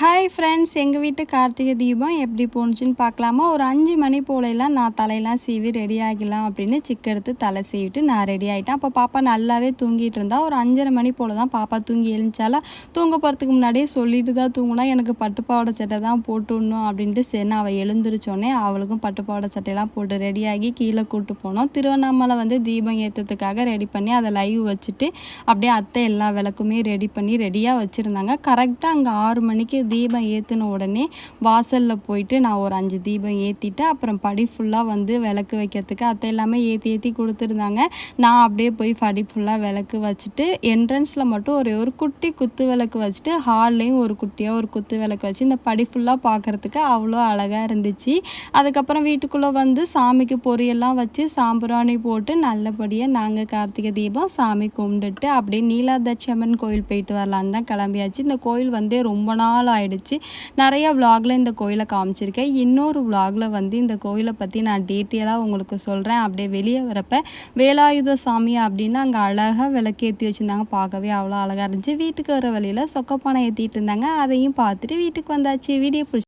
Hi friends எங்கள் வீட்டு கார்த்திகை தீபம் எப்படி போணுச்சுன்னு பார்க்கலாமா? ஒரு அஞ்சு மணி போலெல்லாம் நான் தலையெல்லாம் சீவி ரெடி ஆகிடலாம் அப்படின்னு சிக்கு எடுத்து தலை சீவிட்டு நான் ரெடி ஆகிட்டேன் அப்போ பாப்பா நல்லாவே தூங்கிட்டு இருந்தா. ஒரு அஞ்சரை மணி போல் தான் பாப்பா தூங்கி எழுந்தாலா தூங்க போகிறதுக்கு முன்னாடியே சொல்லிட்டு தான் தூங்கினா எனக்கு பட்டுப்பாவோட சட்டை தான் போட்டுடணும் அப்படின்ட்டு சரி அவள் எழுந்திரிச்சோடனே அவளுக்கும் பட்டுப்பாவோட சட்டையெல்லாம் போட்டு ரெடியாகி கீழே கூப்பிட்டு போனோம். திருவண்ணாமலை வந்து தீபம் ஏற்றுறதுக்காக ரெடி பண்ணி அதை லைவ் வச்சுட்டு அப்படியே அத்தை எல்லா விளக்குமே ரெடி பண்ணி ரெடியாக வச்சுருந்தாங்க. கரெக்டாக அங்கே ஆறு மணிக்கு தீபம் ஏற்றின உடனே வாசலில் போயிட்டு நான் ஒரு அஞ்சு தீபம் ஏற்றிட்டு அப்புறம் படி ஃபுல்லாக வந்து விளக்கு வைக்கிறதுக்கு அத்தை எல்லாமே ஏற்றி ஏற்றி கொடுத்துருந்தாங்க. நான் அப்படியே போய் படி ஃபுல்லாக விளக்கு வச்சுட்டு என்ட்ரன்ஸில் மட்டும் ஒரே ஒரு குட்டி குத்து விளக்கு வச்சுட்டு ஹால்லையும் ஒரு குட்டியாக ஒரு குத்து விளக்கு வச்சு இந்த படி ஃபுல்லாக பார்க்குறதுக்கு அவ்வளோ அழகாக இருந்துச்சு. அதுக்கப்புறம் வீட்டுக்குள்ளே வந்து சாமிக்கு பொரியெல்லாம் வச்சு சாம்பிராணி போட்டு நல்லபடியாக நாங்கள் கார்த்திகை தீபம் சாமி கும்பிட்டுட்டு அப்படியே நீலாதட்சம்மன் கோயில் போயிட்டு வரலான்னு தான் கிளம்பியாச்சு. இந்த கோயில் வந்து ரொம்ப நாள் ஆகிடுச்சு நிறையா விலாகில் இந்த கோயிலை காமிச்சிருக்கேன். இன்னொரு விலாகில் வந்து இந்த கோயிலை பற்றி நான் டீட்டெயிலாக உங்களுக்கு சொல்கிறேன் அப்படியே வெளியே வரப்ப வேலாயுத சாமி அப்படின்னு அங்கே அழகாக விளக்கேற்றி வச்சுருந்தாங்க. பார்க்கவே அவ்வளோ அழகாக இருந்துச்சு. வீட்டுக்கு வர வழியில் சொக்கப்பானை ஏற்றிட்டு இருந்தாங்க. அதையும் பார்த்துட்டு வீட்டுக்கு வந்தாச்சு. வீடியோ பிடிச்சி